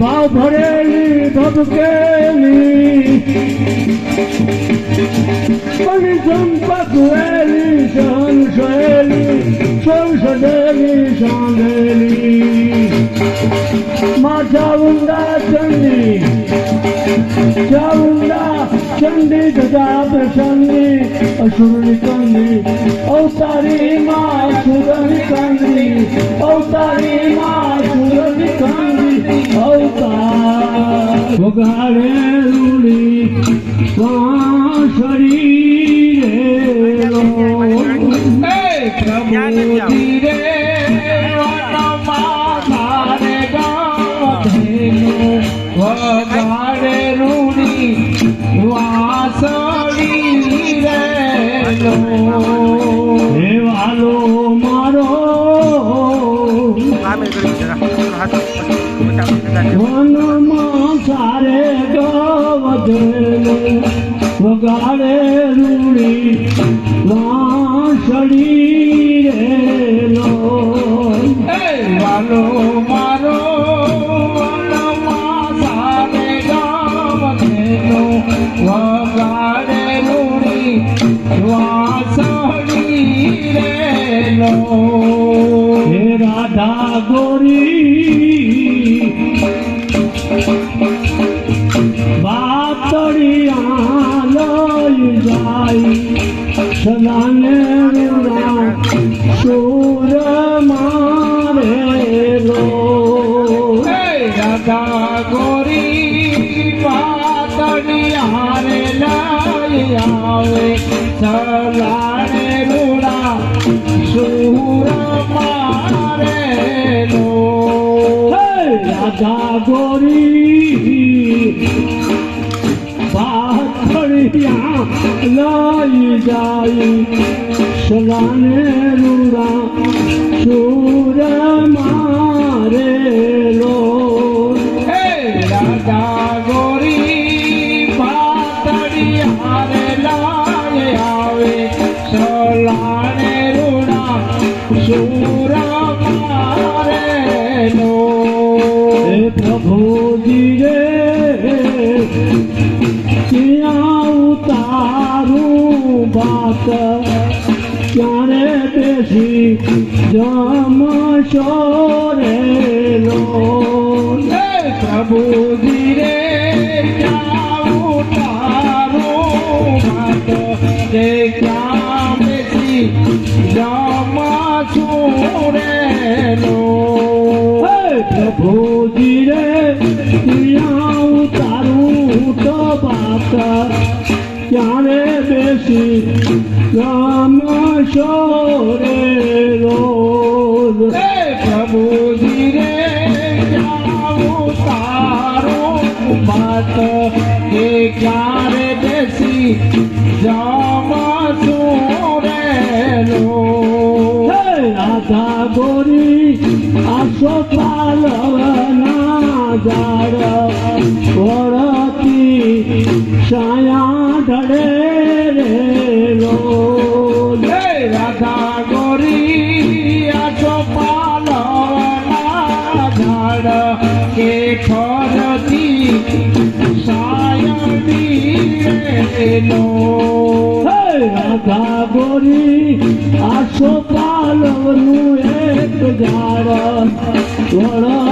ભાવ ભરેલી ધબકેલી બની ચંપક વેલી સંશેલી સંસદેલી સાંધેલી માં ઊંડા ચંડી ચાઉંડા ચંડી ગજા પ્રસંગી, અસુરની કંદી અવતારી માં સુરની કંદી અવતારી માં વગાડે રૂડી વાંસળી રે લો પ્રભુજી રે વનમાં તારે ગાધેલું રૂડી વાસળી મારો વનમાં વગાડે રૂડી વાંસળી રેલો. એ વાલો મારો વગાડે રૂડી વાસળી રે લો રાધા ગોરી રાધા ગોરી બાતડિયા લઈ જાય સલાને રૂરા સુર મારે চারে বেশি জম সরে প্রভু ধীরে বেশি জম সুরে প্রভু ধীরে তুইয়াও তারু তো বাতা চারে বেশি રે લો હે પ્રભુજી રે ત્યાં ઉતારું તો બાત ક્યારે બેસી જમશો રે લો હે What up?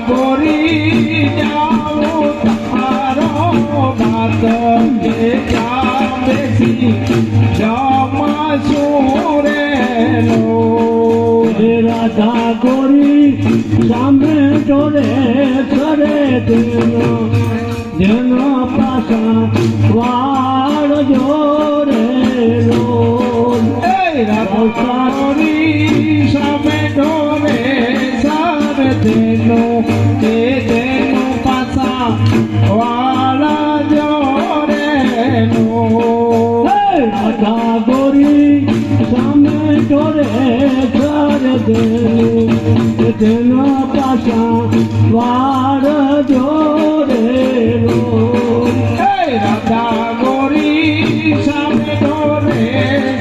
રાધા ગોરી જાઓ તારો ભાત કે ક્યાં બેસી જમા રે લો હે રાધા ગોરી સામે જોડે કરે તેનો જેનો પાસા વાળ જોડે ઘર દેલું તેના પાછા વાર જોડેલો હે રાધા ગોરી સામે ડોરે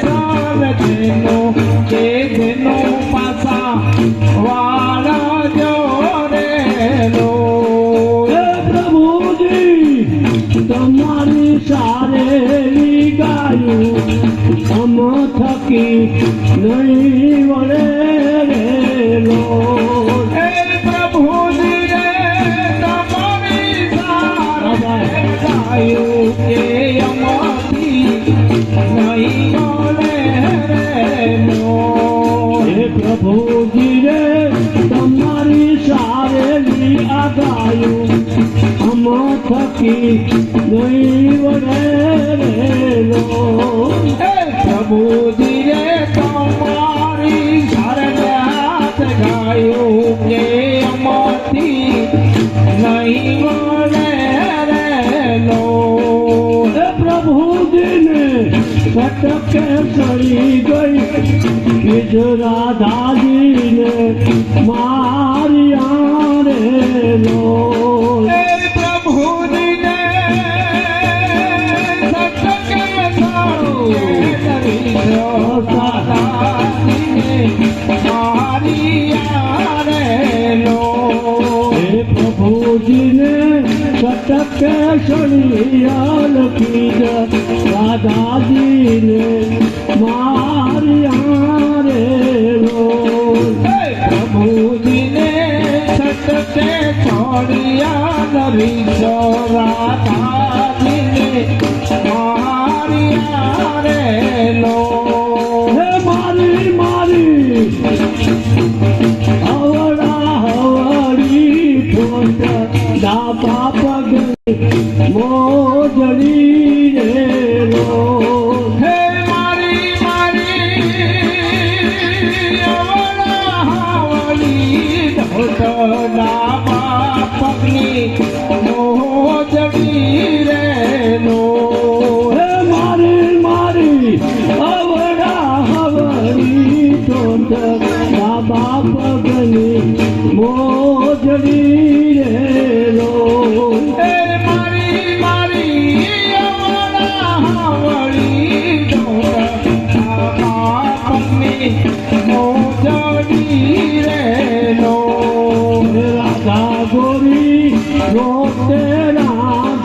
સાર તેનું એ તેનું પાછા વાળા જોડેનું હે પ્રભુજી તમારી સારેલી ગાયું અમ થકી નહીં થકી નહીં રેલો હે! પ્રભુજી રે તમારી હાથ ગાયું કે અમાથી નહીં રેનો હે પ્રભુજીને કટકે ચડી ગઈ. બીજ રાધાજીને મારિયા રે કટકે સળિયાલ બીજ રાધાજીને મારિયા રે પ્રભુજીને સતકે છોડિયા નરી રાધાજીને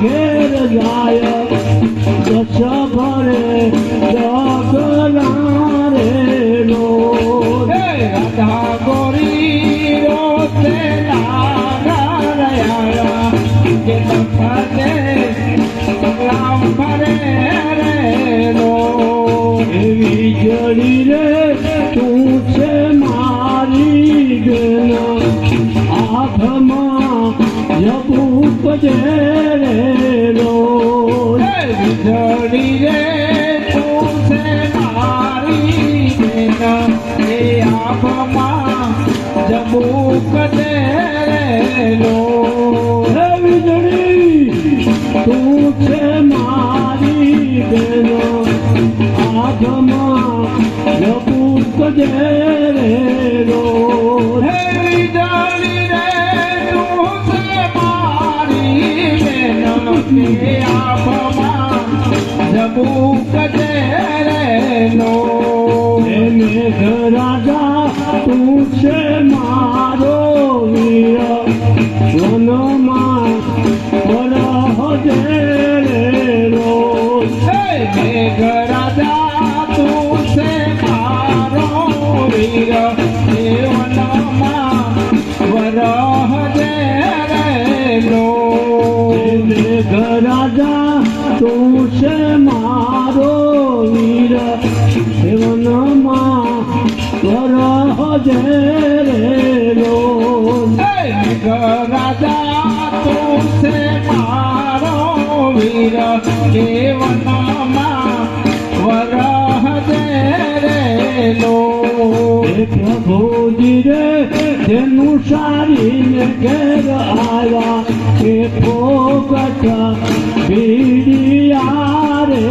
ઘેર જાય દશ ભરે જગલા રે લો રાધા ગોરી રોતે લાગયા કે તફતે લામ ફરે રે નો એવી જડી રે તું છે મારી ગેના હાથમાં જબૂક જે રે નો હે વીજળી તું છે મારી બેનો. આગમાં જપુક જે રે રો. દેવનમાં વરહ જે રે લો તેનું સારીને ઘેર આવ્યા. એ ફોકટ બીડિયા રે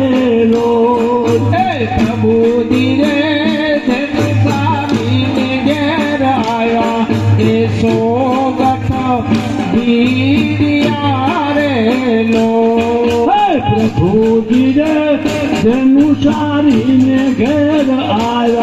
હે પ્રભુજી રે ધન સ્વામીને ઘેર આવ્યા. એ સોગઠ બીડિયા રે લો પ્રભુજી રે તેનું સારીને ઘેર આવ્યા.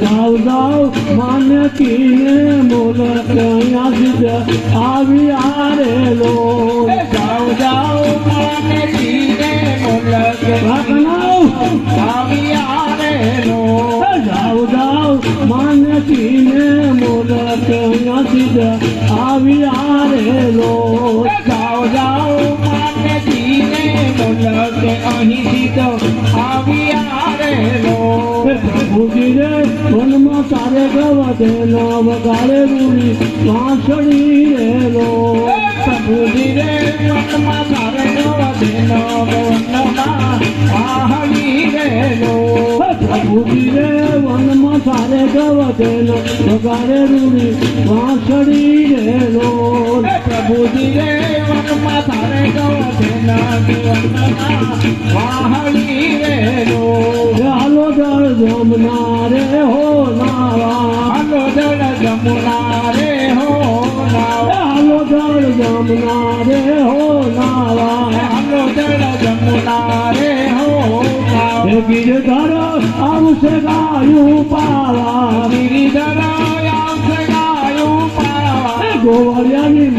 જાવ જાવ માનકીને મોલક અહીંયા આવી આરેલો જાઓ જાઓ, માને જીને મોલક રાખનાવ આવી આરેલો જાવ જાવ માનકીને મોલક અહીંયા આવી આરેલો માને જીને મોલક અહીં સીધો આવી તારે ગવદેલો વગાડે રૂડી રેલો પ્રભુજી રે મનમાં તારે ગવદેનો વનમાં આહલી રેલો પ્રભુજી રે વનમાં તારે ગવદેલો વગાડે રૂડી વાંસળી રેલો પ્રભુજી રે વનમાં તારે ગવદેનો વનમાં આહલી રેલો હાલો જળ જમના જળ જમના રે હો નાવા હાલો જળ જમુના રે હો નાવ હે ગિરધર આવશે ગાયું પાવા. ગિરિધર આવશે ગાયું પાવા. હે ગોવાળિયાની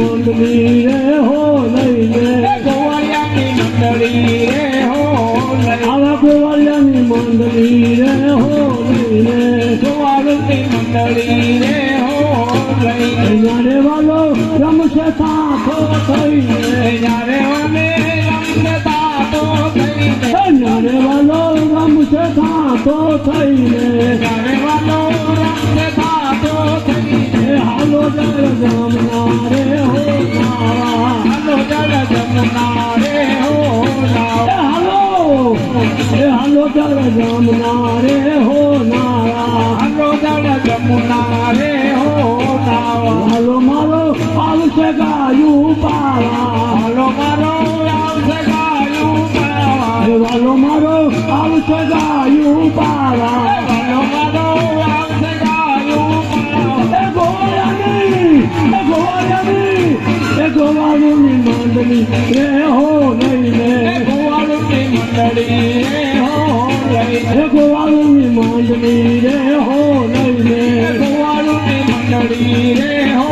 સાથો થઈને જ્યારે રાતે રમતા તો થઈને હાલો જળ જમના રે હો નાવા હાલો જળ જમના રે હો નાવ હાલો એ હાલો જળ જમના રે હો નાવા હાલો જળ જમના રે હો નાવ હાલો મારો આવશે ગાયું મંડળી રે હો લઈને ગોવાળની મંડળી રે હો લઈ એ ગોવાળુની મંડળી રે હો લઈને ગોવાળની મંડળી રે હો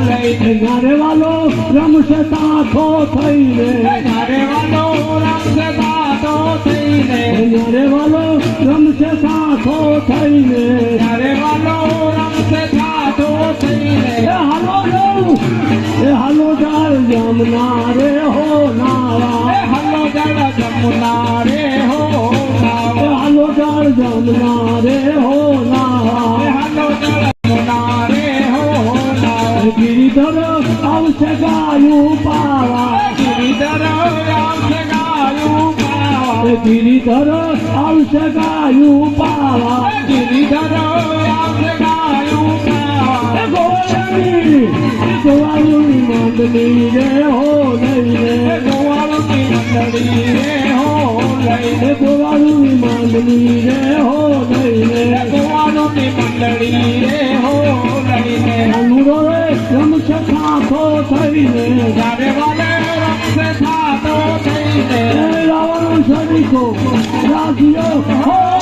લઈ એ ગારે વાલો રમશે સાથો થઈને જ્યારે વાલો રમશે તાતો થઈને રે વાલો રમશે સાથો થઈને જ્યારે વાલો રમશે તાતો થઈને એ હાલો હાલો જાળ જમના રે હો નારા હાલો જળ જમુના રે હો નારા હાલો જાળ જમના રે હો એ હાલો જળ જમુના રે હો નાવ ગિરિધર આવશે ગાયું પાવા ગિરિધર આવશે ગાયું પાવા ગિરિધર આવશે ગાયું પાવા ગિરિધર આવશે ગાયું પાવા ગોળની એ ગોવાળુની મંડળી રે હો લઈને ગોવાળની મંડળી રે હો લઈ એ ગોવાળુની મંડળી રે હો લઈને ગોવાળની મંડળી રે હો લઈને અનુરો રે રમશે સાથો થઈને જ્યારે વાલે રમશે થાતો થઈને એ રાવણ સરીકો રાજીઓ હો પરગટ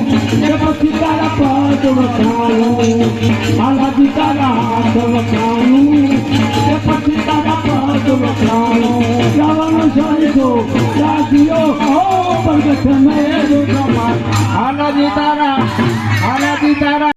गणपति तारा पद बताऊं बालाजी तारा हाथ बताऊं गणपति तारा पद बताऊं रावण साई को राजियो ओ प्रगट में जो कमाल बालाजी तारा बालाजी तारा